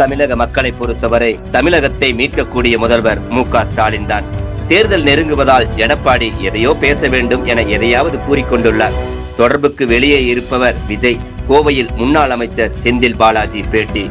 தமிழக மக்களை பொறுத்தவரை தமிழகத்தை மீட்கக்கூடிய முதல்வர் மு க ஸ்டாலின் தான். தேர்தல் நெருங்குவதால் எடப்பாடி எதையோ பேச வேண்டும் என எதையாவது கூறிக்கொண்டுள்ளார். தொடர்புக்கு வெளியே இருப்பவர் விஜய் கோவையில் முன்னாள் அமைச்சர் செந்தில் பாலாஜி பேட்டி.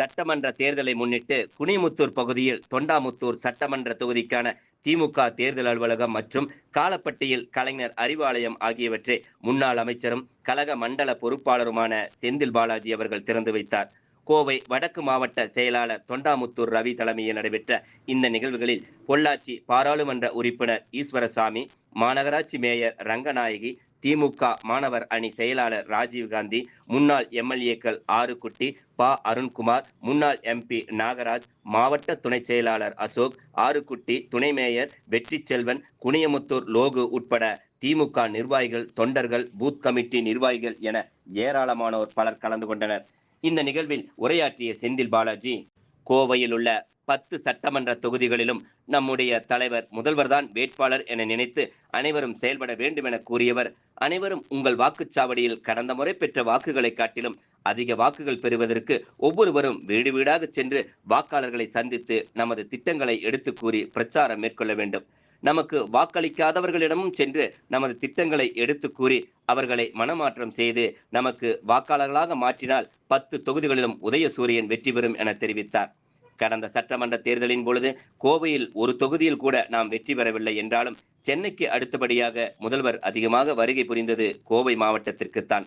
சட்டமன்ற தேர்தலை முன்னிட்டு குனிமுத்தூர் பகுதியில் தொண்டாமுத்தூர் சட்டமன்ற தொகுதிக்கான திமுக தேர்தல் அலுவலகம் மற்றும் காலப்பட்டியில் கலைஞர் அறிவாலயம் ஆகியவற்றை முன்னாள் அமைச்சரும் கழக மண்டல பொறுப்பாளருமான செந்தில் பாலாஜி அவர்கள் திறந்து வைத்தார். கோவை வடக்கு மாவட்ட செயலாளர் தொண்டாமுத்தூர் ரவி தலைமையில் நடைபெற்ற இந்த நிகழ்வுகளில் பொள்ளாச்சி பாராளுமன்ற உறுப்பினர் ஈஸ்வரசாமி மாநகராட்சி மேயர் ரங்கநாயகி திமுக மாணவர் அணி செயலாளர் ராஜீவ்காந்தி முன்னாள் எம்எல்ஏக்கள் ஆறுக்குட்டி ப. அருண்குமார் முன்னாள் எம்பி நாகராஜ் மாவட்ட துணை செயலாளர் அசோக் ஆறுக்குட்டி துணை மேயர் வெற்றி செல்வன் குனியமுத்தூர் லோகு உட்பட திமுக நிர்வாகிகள் தொண்டர்கள் பூத் கமிட்டி நிர்வாகிகள் என ஏராளமானோர் பலர் கலந்து கொண்டனர். இந்த நிகழ்வில் உரையாற்றிய செந்தில் பாலாஜி கோவையில் உள்ள பத்து சட்டமன்ற தொகுதிகளிலும் நம்முடைய தலைவர் முதல்வர்தான் வேட்பாளர் என நினைத்து அனைவரும் செயல்பட வேண்டும் என கூறியவர் அனைவரும் உங்கள் வாக்குச்சாவடியில் கடந்த முறை பெற்ற வாக்குகளை காட்டிலும் அதிக வாக்குகள் பெறுவதற்கு ஒவ்வொருவரும் வீடு வீடாக சென்று வாக்காளர்களை சந்தித்து நமது திட்டங்களை எடுத்து கூறி பிரச்சாரம் மேற்கொள்ள வேண்டும். நமக்கு வாக்களிக்காதவர்களிடமும் சென்று நமது திட்டங்களை எடுத்து கூறி அவர்களை மனமாற்றம் செய்து நமக்கு வாக்காளர்களாக மாற்றினால் பத்து தொகுதிகளிலும் உதயசூரியன் வெற்றி பெறும் என தெரிவித்தார். கடந்த சட்டமன்ற தேர்தலின் பொழுது கோவையில் ஒரு தொகுதியில் கூட நாம் வெற்றி பெறவில்லை என்றாலும் சென்னைக்கு அடுத்தபடியாக முதல்வர் அதிகமாக வருகை புரிந்தது கோவை மாவட்டத்திற்குத்தான்.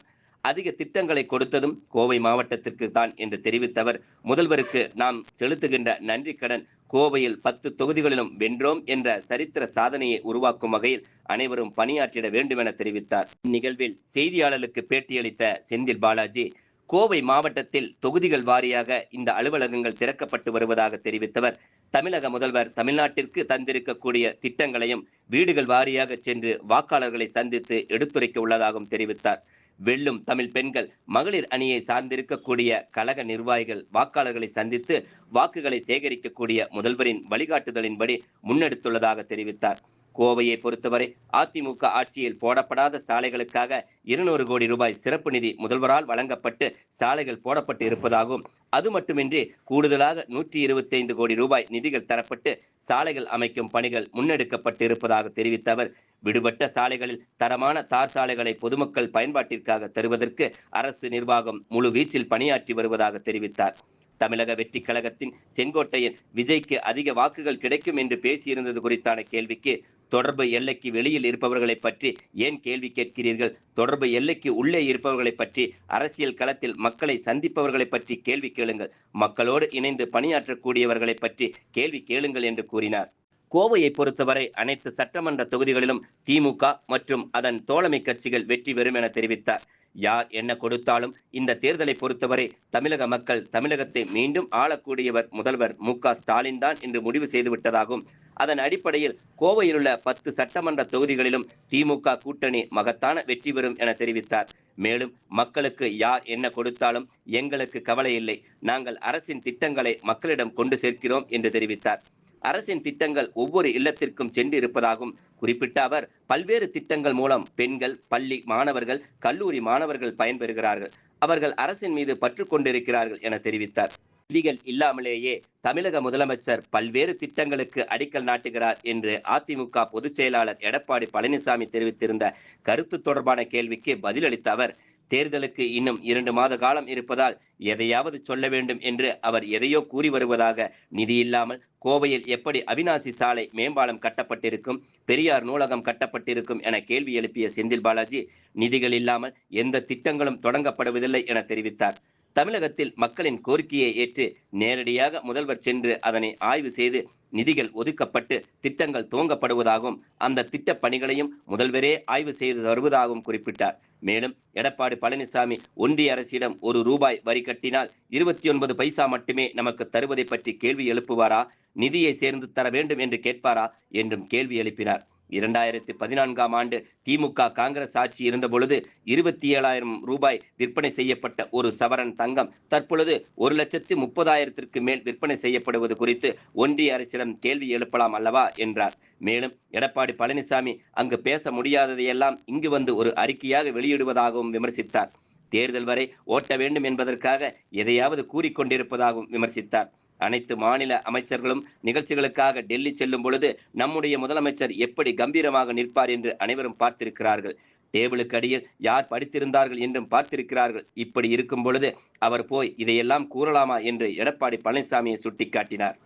அதிக திட்டங்களை கொடுத்ததும் கோவை மாவட்டத்திற்கு தான் என்று தெரிவித்தவர். முதல்வருக்கு நாம் செலுத்துகின்ற நன்றி கடன் கோவையில் பத்து தொகுதிகளிலும் வென்றோம் என்ற சரித்திர சாதனையை உருவாக்கும் வகையில் அனைவரும் பணியாற்றிட வேண்டும் என தெரிவித்தார். இந்நிகழ்வில் செய்தியாளர்களுக்கு பேட்டியளித்த செந்தில் பாலாஜி கோவை மாவட்டத்தில் தொகுதிகள் வாரியாக இந்த அலுவலகங்கள் திறக்கப்பட்டு வருவதாக தெரிவித்தவர். தமிழக முதல்வர் தமிழ்நாட்டிற்கு தந்திருக்கக்கூடிய திட்டங்களையும் வீடுகள் வாரியாக சென்று வாக்காளர்களை சந்தித்து எடுத்துரைக்க உள்ளதாகவும் தெரிவித்தார். வெல்லும் தமிழ் பெண்கள் மகளிர் அணியை சார்ந்திருக்கக்கூடிய கழக நிர்வாகிகள் வாக்காளர்களை சந்தித்து வாக்குகளை சேகரிக்கக்கூடிய முதல்வரின் வழிகாட்டுதலின்படி முன்னெடுத்துள்ளதாக தெரிவித்தார். கோவையை பொறுத்தவரை அதிமுக ஆட்சியில் போடப்படாத சாலைகளுக்காக இருநூறு கோடி ரூபாய் சிறப்பு நிதி முதல்வரால் வழங்கப்பட்டு சாலைகள் போடப்பட்டு இருப்பதாகவும் அது மட்டுமின்றி கூடுதலாக நூற்றி இருபத்தி ஐந்து கோடி ரூபாய் நிதிகள் தரப்பட்டு சாலைகள் அமைக்கும் பணிகள் முன்னெடுக்கப்பட்டிருப்பதாக தெரிவித்த அவர் விடுபட்ட சாலைகளில் தரமான தார் சாலைகளை பொதுமக்கள் பயன்பாட்டிற்காக தருவதற்கு அரசு நிர்வாகம் முழு வீச்சில் பணியாற்றி வருவதாக தெரிவித்தார். தமிழக வெற்றி கழகத்தின் செங்கோட்டையன் விஜய்க்கு அதிக வாக்குகள் கிடைக்கும் என்று பேசியிருந்தது குறித்தான கேள்விக்கு தொடர்பு எல்லைக்கு வெளியில் இருப்பவர்களை பற்றி ஏன் கேள்வி கேட்கிறீர்கள்? தொடர்பு எல்லைக்கு உள்ளே இருப்பவர்களை பற்றி அரசியல் களத்தில் மக்களை சந்திப்பவர்களை பற்றி கேள்வி கேளுங்கள். மக்களோடு இணைந்து பணியாற்றக்கூடியவர்களை பற்றி கேள்வி கேளுங்கள் என்று கூறினார். கோவையை பொறுத்தவரை அனைத்து சட்டமன்ற தொகுதிகளிலும் திமுக மற்றும் அதன் தோழமை கட்சிகள் வெற்றி பெறும் என தெரிவித்தார். யார் என்ன கொடுத்தாலும் இந்த தேர்தலை பொறுத்தவரை தமிழக மக்கள் தமிழகத்தை மீண்டும் ஆளக்கூடியவர் முதல்வர் மு ஸ்டாலின் தான் என்று முடிவு செய்துவிட்டதாகும் அதன் அடிப்படையில் கோவையில் உள்ள பத்து சட்டமன்ற தொகுதிகளிலும் திமுக கூட்டணி மகத்தான வெற்றி பெறும் என தெரிவித்தார். மேலும் மக்களுக்கு யார் என்ன கொடுத்தாலும் எங்களுக்கு கவலை இல்லை நாங்கள் அரசின் திட்டங்களை மக்களிடம் கொண்டு சேர்க்கிறோம் என்று தெரிவித்தார். அரசின் திட்டங்கள் ஒவ்வொரு இல்லத்திற்கும் சென்று இருப்பதாகவும் குறிப்பிட்ட அவர் பல்வேறு திட்டங்கள் மூலம் பெண்கள் பள்ளி மாணவர்கள் கல்லூரி மாணவர்கள் பயன்பெறுகிறார்கள். அவர்கள் அரசின் மீது பற்று கொண்டிருக்கிறார்கள் என தெரிவித்தார். விதிகள் இல்லாமலேயே தமிழக முதலமைச்சர் பல்வேறு திட்டங்களுக்கு அடிக்கல் நாட்டுகிறார் என்று அதிமுக பொதுச் செயலாளர் எடப்பாடி பழனிசாமி தெரிவித்திருந்த கருத்து தொடர்பான கேள்விக்கு பதிலளித்த அவர் தேர்தலுக்கு இன்னும் இரண்டு மாத காலம் இருப்பதால் எதையாவது சொல்ல வேண்டும் என்று அவர் எதையோ கூறி வருவதாக நிதி இல்லாமல் கோவையில் எப்படி அவினாசி சாலை மேம்பாலம் கட்டப்பட்டிருக்கும் பெரியார் நூலகம் கட்டப்பட்டிருக்கும் என கேள்வி எழுப்பிய செந்தில் பாலாஜி நிதிகள் இல்லாமல் எந்த திட்டங்களும் தொடங்கப்படுவதில்லை என தெரிவித்தார். தமிழகத்தில் மக்களின் கோரிக்கையை ஏற்று நேரடியாக முதல்வர் சென்று அதனை ஆய்வு செய்து நிதிகள் ஒதுக்கப்பட்டு திட்டங்கள் துவங்கப்படுவதாகவும் அந்த திட்ட பணிகளையும் முதல்வரே ஆய்வு செய்து வருவதாகவும் குறிப்பிட்டார். மேலும் எடப்பாடி பழனிசாமி ஒன்றிய அரசிடம் ஒரு ரூபாய் வரி கட்டினால் இருபத்தி ஒன்பது பைசா மட்டுமே நமக்கு தருவதை பற்றி கேள்வி எழுப்புவாரா? நிதியை சேர்ந்து தர வேண்டும் என்று கேட்பாரா? என்றும் கேள்வி எழுப்பினார். இரண்டாயிரத்தி பதினான்காம் ஆண்டு திமுக காங்கிரஸ் ஆட்சி இருந்த பொழுது இருபத்தி ஏழாயிரம் ரூபாய் விற்பனை செய்யப்பட்ட ஒரு சவரன் தங்கம். தற்பொழுது ஒரு லட்சத்து முப்பதாயிரத்திற்கு மேல் விற்பனை செய்யப்படுவது குறித்து ஒன்றிய அரசிடம் கேள்வி எழுப்பலாம் அல்லவா என்றார். மேலும் எடப்பாடி பழனிசாமி அங்கு பேச முடியாததையெல்லாம் இங்கு வந்து ஒரு அறிக்கையாக வெளியிடுவதாகவும் விமர்சித்தார். தேர்தல் வரை ஓட்ட வேண்டும் என்பதற்காக எதையாவது கூறிக்கொண்டிருப்பதாகவும் விமர்சித்தார். அனைத்து மாநில அமைச்சர்களும் நிகழ்ச்சிகளுக்காக டெல்லி செல்லும் பொழுது நம்முடைய முதலமைச்சர் எப்படி கம்பீரமாக நிற்பார் என்று அனைவரும் பார்த்திருக்கிறார்கள். டேபிளுக்கு அடியில் யார் படித்திருந்தார்கள் என்றும் பார்த்திருக்கிறார்கள். இப்படி இருக்கும் பொழுது அவர் போய் இதையெல்லாம் கூறலாமா என்று எடப்பாடி பழனிசாமியை சுட்டிக்காட்டினார்.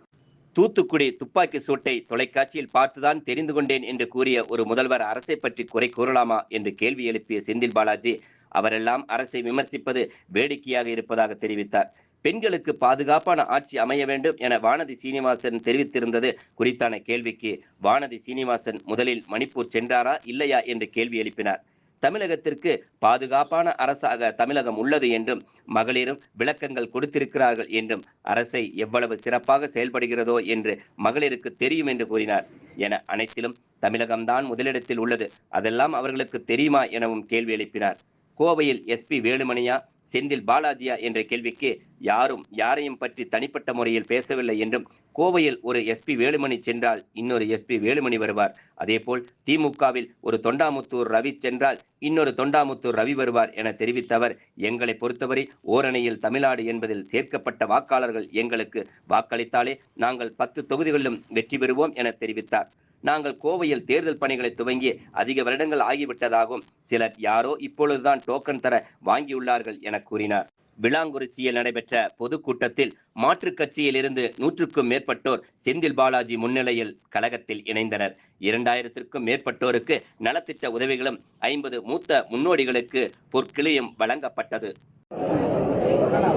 தூத்துக்குடி துப்பாக்கி சூட்டை தொலைக்காட்சியில் பார்த்துதான் தெரிந்து கொண்டேன் என்று கூறிய ஒரு முதல்வர் அரசை பற்றி குறை கூறலாமா என்று கேள்வி எழுப்பிய செந்தில் பாலாஜி அவரெல்லாம் அரசை விமர்சிப்பது வேடிக்கையாக இருப்பதாக தெரிவித்தார். பெண்களுக்கு பாதுகாப்பான ஆட்சி அமைய வேண்டும் என வானதி சீனிவாசன் தெரிவித்திருந்தது குறித்தான கேள்விக்கு வானதி சீனிவாசன் முதலில் மணிப்பூர் சென்றாரா இல்லையா என்று கேள்வி எழுப்பினார். தமிழகத்திற்கு பாதுகாப்பான அரசாக தமிழகம் உள்ளது என்றும் மகளிரும் விளக்கங்கள் கொடுத்திருக்கிறார்கள் என்றும் அரசை எவ்வளவு சிறப்பாக செயல்படுகிறதோ என்று மகளிருக்கு தெரியும் என்று கூறினார். என அனைத்திலும் தமிழகம்தான் முதலிடத்தில் உள்ளது. அதெல்லாம் அவர்களுக்கு தெரியுமா எனவும் கேள்வி எழுப்பினார். கோவையில் எஸ்பி வேலுமணியா செந்தில் பாலாஜியா என்ற கேள்விக்கு யாரும் யாரையும் பற்றி தனிப்பட்ட முறையில் பேசவில்லை என்றும் கோவையில் ஒரு எஸ்பி வேலுமணி சென்றால் இன்னொரு எஸ்பி வேலுமணி வருவார். அதேபோல் திமுகவில் ஒரு தொண்டாமுத்தூர் ரவி சென்றால் இன்னொரு தொண்டாமுத்தூர் ரவி வருவார் என தெரிவித்த அவர் எங்களை பொறுத்தவரை ஓரணியில் தமிழ்நாடு என்பதில் சேர்க்கப்பட்ட வாக்காளர்கள் எங்களுக்கு வாக்களித்தாலே நாங்கள் பத்து தொகுதிகளிலும் வெற்றி பெறுவோம் என தெரிவித்தார். நாங்கள் கோவையில் தேர்தல் பணிகளை துவங்கி அதிக வருடங்கள் ஆகிவிட்டதாகவும் சிலர் யாரோ இப்பொழுதுதான் டோக்கன் தர வாங்கியுள்ளார்கள் என கூறினார். விளாங்குறிச்சியில் நடைபெற்ற பொதுக்கூட்டத்தில் மாற்றுக் கட்சியிலிருந்து நூற்றுக்கும் மேற்பட்டோர் செந்தில் பாலாஜி முன்னிலையில் கழகத்தில் இணைந்தனர். இரண்டாயிரத்திற்கும் மேற்பட்டோருக்கு நலத்திட்ட உதவிகளும் ஐம்பது மூத்த முன்னோடிகளுக்கு பொற்கிளியும் வழங்கப்பட்டது.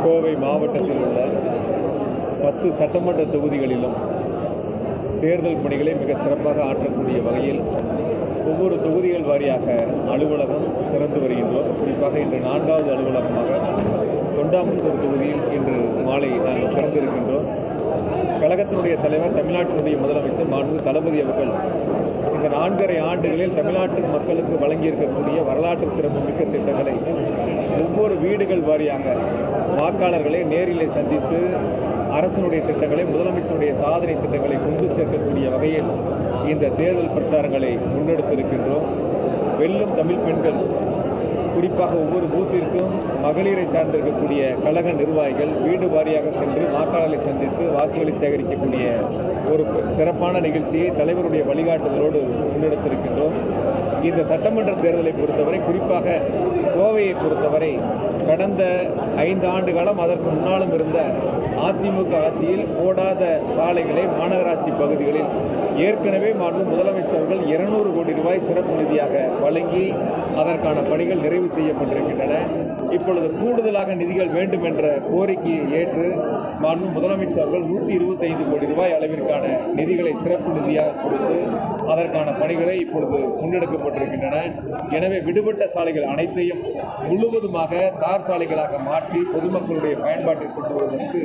கோவை மாவட்டத்தில் உள்ள பத்து சட்டமன்ற தொகுதிகளிலும் தேர்தல் பணிகளை மிக சிறப்பாக ஆற்றக்கூடிய வகையில் ஒவ்வொரு தொகுதிகள் வாரியாக அலுவலகம் திறந்து வருகின்றோம். குறிப்பாக இன்று நான்காவது அலுவலகமாக தொண்டாமுத்தூர் தொகுதியில் இன்று மாலை நாங்கள் திறந்திருக்கின்றோம். கழகத்தினுடைய தலைவர் தமிழ்நாட்டினுடைய முதலமைச்சர் மாண்பு தளபதி அவர்கள் இந்த நான்கரை ஆண்டுகளில் தமிழ்நாட்டு மக்களுக்கு வழங்கியிருக்கக்கூடிய வரலாற்று சிறப்புமிக்க திட்டங்களை ஒவ்வொரு வீடுகள் வாரியாக வாக்காளர்களை நேரிலே சந்தித்து அரசனுடைய திட்டங்களை முதலமைச்சருடைய சாதனை திட்டங்களை கொண்டு சேர்க்கக்கூடிய வகையில் இந்த தேர்தல் பிரச்சாரங்களை முன்னெடுத்திருக்கின்றோம். வெல்லும் தமிழ் பெண்கள் குறிப்பாக ஒவ்வொரு பூத்திற்கும் மகளிரை சார்ந்திருக்கக்கூடிய கழக நிர்வாகிகள் வீடு வாரியாக சென்று வாக்காளர்களை சந்தித்து வாக்குகளை சேகரிக்கக்கூடிய ஒரு சிறப்பான நிகழ்ச்சியை தலைவருடைய வழிகாட்டுதலோடு முன்னெடுத்திருக்கின்றோம். இந்த சட்டமன்ற தேர்தலை பொறுத்தவரை குறிப்பாக கோவையை பொறுத்தவரை கடந்த ஐந்து ஆண்டு காலம் அதற்கு முன்னாலும் இருந்த அதிமுக ஆட்சியில் போடாத சாலைகளை மாநகராட்சி பகுதிகளில் ஏற்கனவே மாண்பு முதலமைச்சர்கள் இருநூறு கோடி ரூபாய் சிறப்பு நிதியாக வழங்கி அதற்கான பணிகள் நிறைவு செய்யப்பட்டிருக்கின்றன. இப்பொழுது கூடுதலாக நிதிகள் வேண்டும் என்ற கோரிக்கையை ஏற்று மாண்பு முதலமைச்சர்கள் நூற்றி இருபத்தைந்து கோடி ரூபாய் அளவிற்கான நிதிகளை சிறப்பு நிதியாக கொடுத்து அதற்கான பணிகளை இப்பொழுது முன்னெடுக்கப்பட்டிருக்கின்றன. எனவே விடுபட்ட சாலைகள் அனைத்தையும் முழுவதுமாக தார் சாலைகளாக மாற்றி பொதுமக்களுடைய பயன்பாட்டில் கொண்டு வருவதற்கு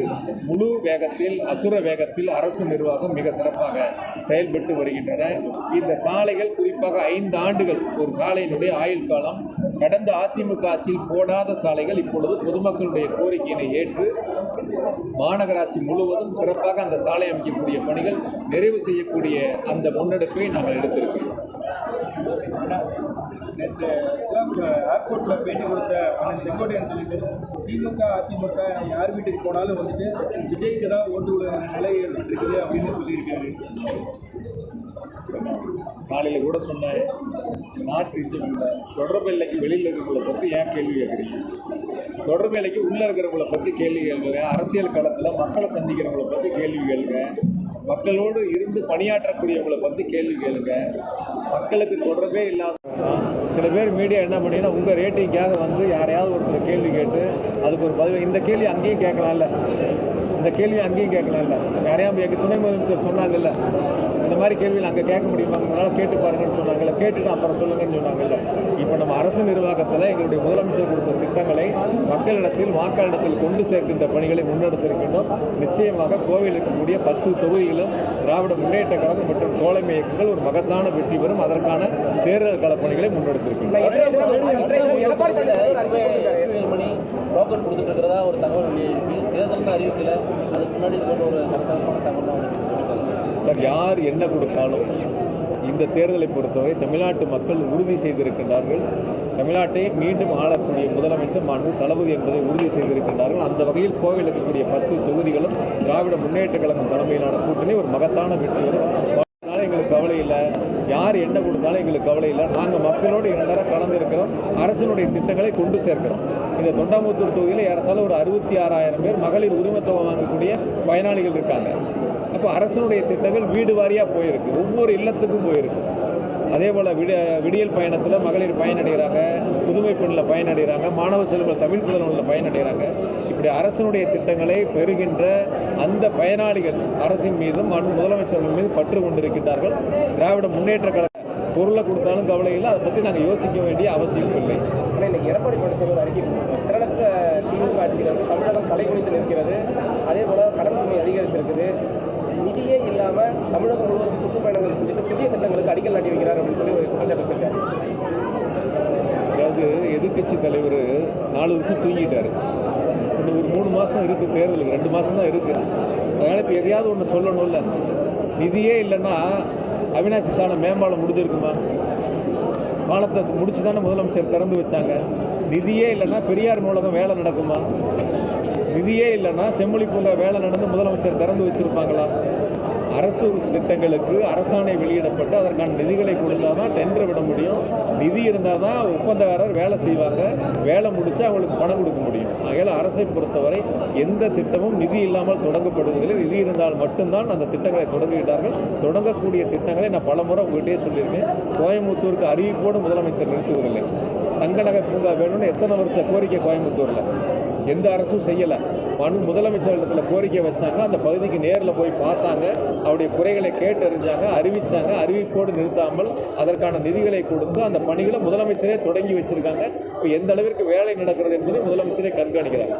முழு வேகத்தில் அசுர வேகத்தில் அரசு நிர்வாகம் மிக சிறப்பாக செயல்பட்டு வருகின்றன. இந்த சாலைகள் குறிப்பாக ஐந்து ஆண்டுகள் ஒரு சாலையினுடைய ஆயுள் காலம் கடந்த அதிமுக ஆட்சியில் போடாத சாலைகள் இப்பொழுது பொதுமக்களுடைய கோரிக்கையினை ஏற்று மாநகராட்சி முழுவதும் சிறப்பாக அந்த சாலை அமைக்கக்கூடிய பணிகள் நிறைவு செய்யக்கூடிய அந்த முன்னெடுப்பை நாங்கள் எடுத்திருக்கிறோம். நேற்று ஏர்போர்ட்டில் பேட்டி கொடுத்த அண்ணன் செங்கோட்டையன் சொல்லிட்டு திமுக அதிமுக யார் வீட்டுக்கு போனாலும் வந்துட்டு விஜய்க்கு தான் ஓட்டு நிலை ஏற்பட்டிருக்குது அப்படின்னு சொல்லியிருக்காரு. சொன்னேன் காலையில் கூட சொன்னேன் நாட்டு ரீச்சபிள் தொடர்பு எல்லைக்கு வெளியில் இருக்கிறவங்கள பற்றி ஏன் கேள்வி கேட்குறீங்க? தொடர்பு எல்லைக்கு உள்ளே இருக்கிறவங்களை பற்றி கேள்வி கேள்வி அரசியல் களத்தில் மக்களை சந்திக்கிறவங்கள பற்றி கேள்வி கேளுங்க மக்களோடு இருந்து பணியாற்றக்கூடியவங்களை பற்றி கேள்வி கேளுங்க மக்களுக்கு தொடர்பே இல்லாத சில பேர் மீடியா என்ன பண்ணீங்கன்னா உங்கள் ரேட்டிங்காக வந்து யாரையாவது ஒருத்தர் கேள்வி கேட்டு அதுக்கு ஒரு பதில் இந்த கேள்வி அங்கேயும் கேட்கலாம்ல. இந்த கேள்வி அங்கேயும் கேட்கலாம்ல யாரையும் எங்கள் துணை முதலமைச்சர் சொன்னாங்கல்ல இந்த மாதிரி கேள்வியில் அங்கே கேட்க முடியுமா உங்களால் கேட்டு பாருங்கன்னு சொன்னாங்கல்ல கேட்டுட்டு அப்புறம் சொல்லுங்கன்னு சொன்னாங்கல்ல இப்போ நம்ம அரசு நிர்வாகத்தில் எங்களுடைய முதலமைச்சர் கொடுத்த திட்டங்களை மக்களிடத்தில் வாக்காளரிடத்தில் கொண்டு சேர்க்கின்ற பணிகளை முன்னெடுத்திருக்கின்றோம் நிச்சயமாக கோவையில் இருக்கக்கூடிய பத்து தொகுதிகளும் திராவிட முன்னேற்ற கழகம் மற்றும் தோழமை இயக்கங்கள் ஒரு மகத்தான வெற்றி பெறும் அதற்கான தேர்தல் களப்பணிகளை முன்னெடுத்திருக்கின்றோம் டோக்கன் கொடுத்துட்டு இருக்கிறதா ஒரு தகவல் வெளியாகி அறிவிக்கல. அதுக்கு முன்னாடி இது போன்ற ஒரு சரசாரமான தகவல் தான் சார் யார் என்ன கொடுத்தாலும் இந்த தேர்தலை பொறுத்தவரை தமிழ்நாட்டு மக்கள் உறுதி செய்திருக்கின்றார்கள். தமிழ்நாட்டை மீண்டும் ஆளக்கூடிய முதலமைச்சர் மாண்பு தளபதி என்பதை உறுதி செய்திருக்கின்றார்கள். அந்த வகையில் கோவில் இருக்கக்கூடிய பத்து தொகுதிகளும் திராவிட முன்னேற்ற கழகம் தலைமையிலான கூட்டணி ஒரு மகத்தான வெற்றி. எங்களுக்கு கவலை இல்லை. யார் என்ன கொடுத்தாலும் எங்களுக்கு கவலை இல்லை. நாங்கள் மக்களோடு இரண்டரை கலந்துருக்கிறோம். அரசினுடைய திட்டங்களை கொண்டு சேர்க்கிறோம். இந்த தொண்டாமுத்தூர் தொகுதியில் ஏறத்தாழ ஒரு அறுபத்தி ஆறாயிரம் பேர் மகளிர் உரிமைத்தொகை வாங்கக்கூடிய பயனாளிகள் இருக்காங்க. அப்போ அரசினுடைய திட்டங்கள் வீடு வாரியாக போயிருக்கு. ஒவ்வொரு இல்லத்துக்கும் போயிருக்கு. அதே போல் விட விடியல் பயணத்தில் மகளிர் பயனடைகிறாங்க புதுமை பெண்ணில் பயனடைகிறாங்க மாணவ செல்வங்கள் தமிழ் புதல்வனில் பயனடைகிறாங்க. இப்படி அரசினுடைய திட்டங்களை பெறுகின்ற அந்த பயனாளிகள் அரசின் மீதும் மனு முதலமைச்சர்கள் மீது பற்று கொண்டிருக்கின்றார்கள். திராவிட முன்னேற்ற கழக பொருளை கொடுத்தாலும் கவலை இல்லை. அதை பற்றி நாங்கள் யோசிக்க வேண்டிய அவசியம் இல்லை. எடப்பாடி பழனிசாமி ஒரு அறிக்கை கொடுத்தார். திரளற்ற திமுக ஆட்சியில் வந்து தமிழகம் தலைகுனிந்து நிற்கிறது. அதே போல் கடன் சுமை அதிகரிச்சிருக்குது. நிதியே இல்லாமல் தமிழகம் முழுவதும் சுற்றுப்பயணங்கள் செஞ்சுட்டு புதிய திட்டங்களுக்கு அடிக்கல் நாட்டி வைக்கிறார் அப்படின்னு சொல்லி ஒரு குற்றச்சாட்டு வச்சிருக்காரு. அதாவது எதிர்க்கட்சி தலைவர் நாலு வருஷம் தூங்கிட்டார். இன்னும் ஒரு மூணு மாதம் இருக்குது தேர்தலுக்கு. ரெண்டு மாதம் தான் இருக்குது அதனால் இப்போ எதையாவது ஒன்று சொல்லணும்ல. நிதியே இல்லைன்னா அவினாசி சாலை மேம்பாலம் முடிஞ்சிருக்குமா? பாலத்தை முடிச்சு தானே முதலமைச்சர் திறந்து வச்சாங்க. நிதியே இல்லைன்னா பெரியார் நூலகம் வேலை நடக்குமா? நிதியே இல்லைன்னா செம்மொழி பூங்கா வேலை நடந்து முதலமைச்சர் திறந்து வச்சிருப்பாங்களா? அரசு திட்டங்களுக்கு அரசாணை வெளியிடப்பட்டு அதற்கான நிதிகளை கொடுத்தா தான் டெண்டர் விட முடியும். நிதி இருந்தால் தான் ஒப்பந்தக்காரர் வேலை செய்வாங்க. வேலை முடித்து அவங்களுக்கு பணம் கொடுக்க முடியும். ஆகையால் அரசை பொறுத்தவரை எந்த திட்டமும் நிதி இல்லாமல் தொடங்கப்படுவதில்லை. நிதி இருந்தால் மட்டும்தான் அந்த திட்டங்களை தொடங்குகிறார்கள் தொடங்கக்கூடிய திட்டங்களை நான் பலமுறை உங்கள்கிட்டயே சொல்லியிருக்கேன். கோயம்புத்தூருக்கு அறிவிப்போடு முதலமைச்சர் நிறுத்துவதில்லை. நகர் பூங்கா வேணும்னு எத்தனை வருஷ கோரிக்கை கோயம்புத்தூரில். எந்த அரசும் செய்யலை. மனு முதலமைச்சரிடத்தில் கோரிக்கை வச்சாங்க. அந்த பகுதிக்கு நேரில் போய் பார்த்தாங்க. அவருடைய குறைகளை கேட்டறிஞ்சாங்க அறிவித்தாங்க அறிவிப்போடு நிறுத்தாமல் அதற்கான நிதிகளை கொடுத்து அந்த பணிகளை முதலமைச்சரே தொடங்கி வச்சிருக்காங்க. இப்போ எந்த அளவிற்கு வேலை நடக்கிறது என்பதை முதலமைச்சரே கண்காணிக்கிறாங்க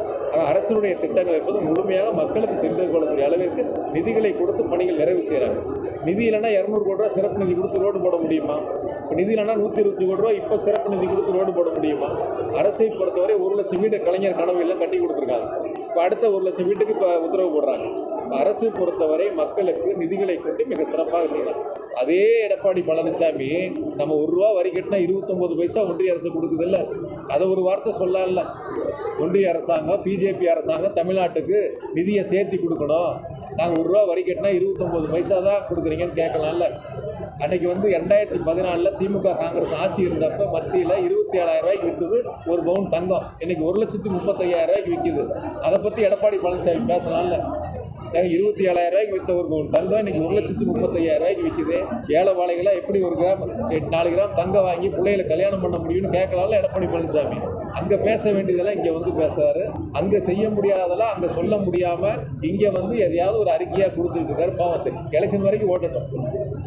அரசுடைய திட்டங்கள் என்பது முழுமையாக மக்களுக்கு சென்று கொள்ளக்கூடிய அளவிற்கு நிதிகளை கொடுத்து பணிகள் நிறைவு செய்கிறாங்க நிதி இல்லைன்னா இரநூறு கோடி ரூபா சிறப்பு நிதி கொடுத்து ரோடு போட முடியுமா? இப்போ நிதி இல்லைன்னா நூற்றி இருபத்தி கோடி ரூபா இப்போ சிறப்பு நிதி கொடுத்து ரோடு போட முடியுமா? அரசை பொறுத்தவரை ஒரு லட்சம் வீடு கலைஞர் கனவு இல்லை கட்டி கொடுத்துருக்காங்க. இப்போ அடுத்த ஒரு லட்சம் வீட்டுக்கு இப்போ உத்தரவு போடுறாங்க. இப்போ அரசு பொறுத்தவரை மக்களுக்கு நிதிகளை கொண்டு மிக சிறப்பாக செய்யலாம். அதே எடப்பாடி பழனிசாமி நம்ம ஒரு ரூபா வரி கட்டினா இருபத்தொம்போது பைசா ஒன்றிய அரசு கொடுக்குதில்ல? அதை ஒரு வார்த்தை சொல்லலாம்ல ஒன்றிய அரசாங்கம் பிஜேபி அரசாங்கம் தமிழ்நாட்டுக்கு நிதியை சேர்த்து கொடுக்கணும். நாங்கள் ஒரு ரூபா வரி கட்டினா இருபத்தொம்போது பைசா தான் கொடுக்குறீங்கன்னு கேட்கலாம்ல. அன்னைக்கு வந்து ரெண்டாயிரத்தி பதினாலில் திமுக காங்கிரஸ் ஆட்சி இருந்தப்ப மத்தியில் இருபத்தி ஏழாயிரம் ரூபாய்க்கு விற்றது ஒரு பவுன் தங்கம். இன்னைக்கு ஒரு லட்சத்தி முப்பத்தையாயிரம் ரூபாய்க்கு விற்கிது அதை பற்றி எடப்பாடி பழனிசாமி பேசலாம்ல. ஏங்க இருபத்தி ஏழாயிரம் ரூபாய்க்கு விற்ற ஒரு பவுன் தங்கம் இன்னைக்கு ஒரு லட்சத்தி முப்பத்தையாயிரம் ரூபாய்க்கு விற்கிது ஏழை வாழைகளாக எப்படி ஒரு கிராம் எட்டு நாலு கிராம் தங்கம் வாங்கி பிள்ளைகளை கல்யாணம் பண்ண முடியும்னு கேட்கலாம்ல எடப்பாடி பழனிசாமி. அங்கே பேச வேண்டியதெல்லாம் இங்கே வந்து பேசுறாரு. அங்கே செய்ய முடியாததெல்லாம் அங்கே சொல்ல முடியாமல் இங்கே வந்து எதையாவது ஒரு அறிக்கையாக கொடுத்துட்டு இருக்காரு பாவத்து. எலெக்ஷன் வரைக்கும் ஓட்டட்டும்.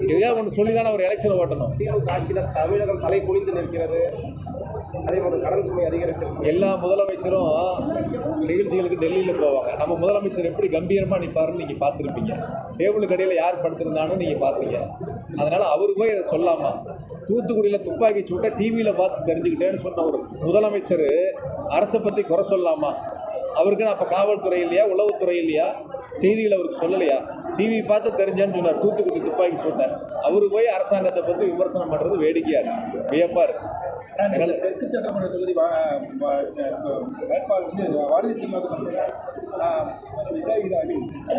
எதையாவது ஒன்று சொல்லி தானே அவர் எலெக்ஷன் ஓட்டணும். திமுக ஆட்சியில் தமிழகம் தலை குனிந்து நிற்கிறது. அதே போல கடன் சுமை அதிகரிச்சிருக்கு. எல்லா முதலமைச்சரும் நிகழ்ச்சிகளுக்கு டெல்லியில் போவாங்க. நம்ம முதலமைச்சர் எப்படி கம்பீரமாக நிற்பாருன்னு நீங்கள் பார்த்துருப்பீங்க. டேபிளுக்கு அடியில் யார் படுத்திருந்தான்னு நீங்கள் பார்த்தீங்க அதனால் அவர் போய் அதை சொல்லாமா? தூத்துக்குடியில் துப்பாக்கி சூட்டை டிவியில் பார்த்து தெரிஞ்சுக்கிட்டேன்னு சொன்ன ஒரு முதலமைச்சர் அரசை பற்றி குறை சொல்லாமா? அவருக்குன்னு அப்போ காவல்துறை இல்லையா உளவுத்துறை இல்லையா? செய்திகள் அவருக்கு சொல்லலையா? டிவி பார்த்து தெரிஞ்சேன்னு சொன்னார். தூத்துக்குடி துப்பாக்கி சூட்டை. அவர் போய் அரசாங்கத்தை பற்றி விமர்சனம் பண்ணுறது வேடிக்கையாக இருக்கு. வியப்பாக இருக்கு. ஆனால் இந்த தெற்கு சட்டமன்ற தொகுதி வேட்பாளர் வந்து வாரதி சீனிவாசன்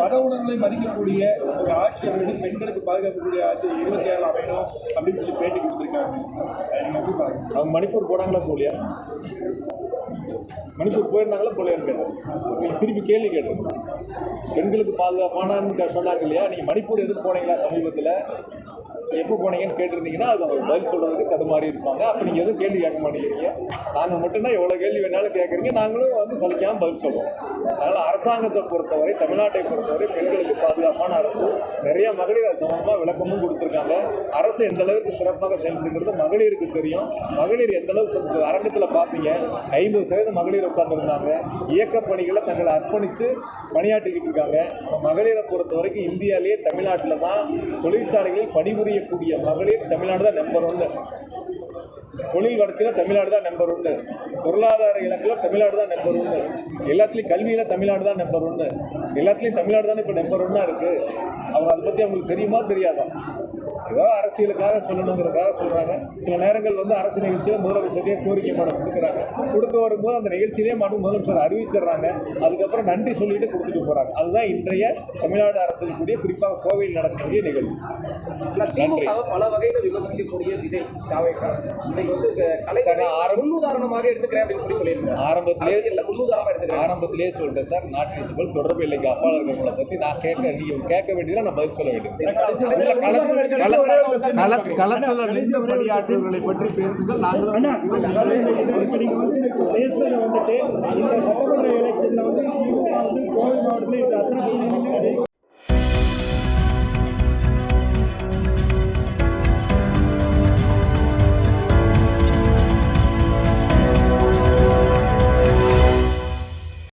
மத உணர்வுகளை மதிக்கக்கூடிய ஒரு ஆட்சி அவர்கள் பெண்களுக்கு பாதுகாக்கக்கூடிய ஆட்சி இருபத்தி ஏழு அமையணும் அப்படின்னு சொல்லி பேட்டி கொடுத்துருக்காங்க அவங்க மணிப்பூர் போனாங்களா போலியா மணிப்பூர் போயிருந்தாங்களா? போலையான்னு கேட்டேன். நீங்கள் திருப்பி கேள்வி கேட்டது பெண்களுக்கு பாதுகாப்பானான்னு சொன்னாங்க இல்லையா? நீங்கள் மணிப்பூர் எதுக்கு போனீங்களா சமீபத்தில்? எப்போ போனீங்கன்னு கேட்டிருந்தீங்கன்னா அது அவங்க பதில் சொல்கிறதுக்கு தடுமாறி இருப்பாங்க. அப்போ நீங்கள் எதுவும் கேள்வி கேட்க மாட்டேங்கிறீங்க. நாங்கள் மட்டும்தான் எவ்வளோ கேள்வி வேணாலும் கேட்குறீங்க. நாங்களும் வந்து சலிக்காமல் பதில் சொல்லுவோம் அதனால் அரசாங்கத்தை பொறுத்தவரை தமிழ்நாட்டை பொறுத்தவரை பெண்களுக்கு பாதுகாப்பான அரசு நிறைய மகளிர் அது சம்பந்தமாக விளக்கமும் கொடுத்துருக்காங்க. அரசு எந்த அளவுக்கு சிறப்பாக செயல்படுகிறது மகளிருக்கு தெரியும். மகளிர் எந்த அளவுக்கு அரங்கத்தில் பார்த்தீங்க ஐம்பது சதவீதம் மகளிர் உட்கார்ந்துருந்தாங்க. இயக்க பணிகளை தங்களை அர்ப்பணித்து பணியாற்றிக்கிட்டு இருக்காங்க. மகளிரை பொறுத்த வரைக்கும் இந்தியாவிலேயே தமிழ்நாட்டில் தான் தொழிற்சாலைகளில் பணிபுரியக்கூடிய மகளிர் தமிழ்நாடு தான் நம்பர் ஒன்று தொழில் வளர்ச்சியில் தமிழ்நாடு தான் நம்பர் ஒன்று பொருளாதார இலக்கில் தமிழ்நாடு தான் நம்பர் ஒன்று எல்லாத்துலேயும் கல்வியில் தமிழ்நாடு தான் நம்பர் ஒன்று எல்லாத்துலேயும் தமிழ்நாடு தான் இப்போ நம்பர் ஒன்னாக இருக்குது அவங்க அதை பற்றி அவங்களுக்கு தெரியுமா? தெரியாதான் ஏதோ அரசியலுக்காக சொல்லணுங்கிறதுக்காக சொல்றாங்க. சில நேரங்கள் வந்து அரசு நிகழ்ச்சியில் முதலமைச்சரே கோரிக்கை மனு கொடுக்குறாங்க. கொடுக்க வரும்போது அந்த நிகழ்ச்சியிலே மனு முதலமைச்சர் அறிவிச்சிடுறாங்க. அதுக்கப்புறம் நன்றி சொல்லிட்டு கொடுத்துட்டு போறாங்க. அதுதான் இன்றைய தமிழ்நாடு அரசில் கூடிய குறிப்பாக கோவையில் நடக்கக்கூடிய நிகழ்வு. பல வகையில விமர்சிக்கக்கூடிய விஜய் எடுத்துக்கிறேன் அப்படின்னு சொல்லி ஆரம்பத்திலே ஆரம்பத்திலே சொல்லிட்டேன் சார் நாட் ரீச்சபிள் தொடர்பு இல்லைக்கு இருக்கிறவங்களை பற்றி நான் கேட்க நீங்க கேட்க வேண்டியதில் நான் பதில் சொல்ல வேண்டியது களத்துல நின்று பற்றி பேசுங்கள் நாங்களும் பேசுகிறோம். இப்ப நீங்க வந்து இன்னைக்கு பேசுறது வந்துட்டு இந்த சட்டமன்ற எலெக்ஷன்ல வந்து திமுக வந்து கோவை மாவட்டத்தில் இந்த அத்தனை தொகுதிகளிலும்